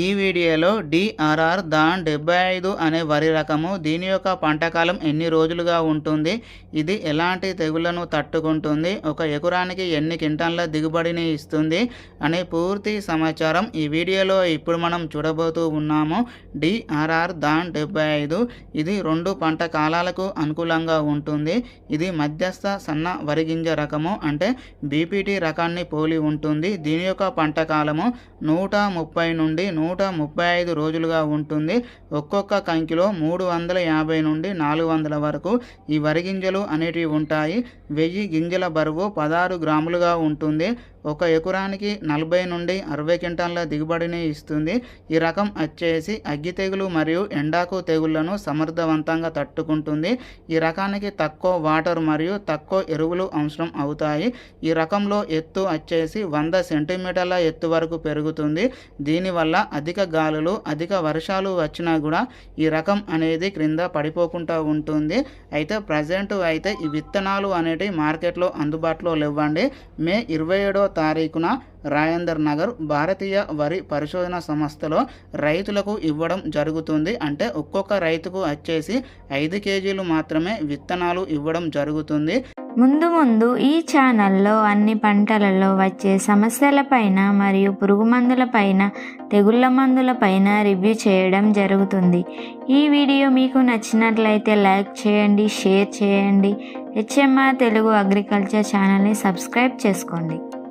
ఈ వీడియోలో డిఆర్ఆర్ దాన్ డెబ్బై ఐదు అనే వరి రకము దీని యొక్క పంటకాలం ఎన్ని రోజులుగా ఉంటుంది? ఇది ఎలాంటి తెగుళ్ళను తట్టుకుంటుంది? ఒక ఎకరానికి ఎన్ని క్వింటాన్ల దిగుబడిని ఇస్తుంది? అనే పూర్తి సమాచారం ఈ వీడియోలో ఇప్పుడు మనం చూడబోతూ ఉన్నాము. డిఆర్ఆర్ దాన్ డెబ్బై ఐదు. ఇది రెండు పంట కాలాలకు అనుకూలంగా ఉంటుంది. ఇది మధ్యస్థ సన్న వరి గింజ రకము అంటే బీపీటీ రకాన్ని పోలి ఉంటుంది. దీని యొక్క పంట కాలము నూట ముప్పై నుండి నూట ముప్పై ఐదు రోజులుగా ఉంటుంది. ఒక్కొక్క కంకిలో మూడు వందల యాభై నుండి నాలుగు వందల వరకు ఈ వరి గింజలు అనేటివి ఉంటాయి. వెయ్యి గింజల బరువు పదహారు గ్రాములుగా ఉంటుంది. ఒక ఎకరానికి నలభై నుండి అరవై క్వింటాల దిగుబడిని ఇస్తుంది. ఈ రకం వచ్చేసి అగ్గి తెగులు మరియు ఎండాకు తెగుళ్ళను సమర్థవంతంగా తట్టుకుంటుంది. ఈ రకానికి తక్కువ వాటర్ మరియు తక్కువ ఎరువులు అవసరం అవుతాయి. ఈ రకంలో ఎత్తు వచ్చేసి వంద సెంటీమీటర్ల ఎత్తు వరకు పెరుగుతుంది. దీనివల్ల అధిక గాలులు అధిక వర్షాలు వచ్చినా కూడా ఈ రకం అనేది క్రింద పడిపోకుండా ఉంటుంది. అయితే ప్రజెంట్ అయితే ఈ విత్తనాలు అనేటివి మార్కెట్లో అందుబాటులో లేవండి. మే ఇరవై ఏడో తారీఖున రాజేందర్ నగర్ భారతీయ వరి పరిశోధన సంస్థలో రైతులకు ఇవ్వడం జరుగుతుంది. అంటే ఒక్కొక్క రైతుకు వచ్చేసి ఐదు కేజీలు మాత్రమే విత్తనాలు ఇవ్వడం జరుగుతుంది. ముందు ముందు ఈ ఛానల్లో అన్ని పంటలలో వచ్చే సమస్యలపైన మరియు పురుగు మందులపైన తెగుళ్ళ మందులపైన రివ్యూ చేయడం జరుగుతుంది. ఈ వీడియో మీకు నచ్చినట్లయితే లైక్ చేయండి షేర్ చేయండి. హెచ్ఎంఆర్ తెలుగు అగ్రికల్చర్ ఛానల్ని సబ్స్క్రైబ్ చేసుకోండి.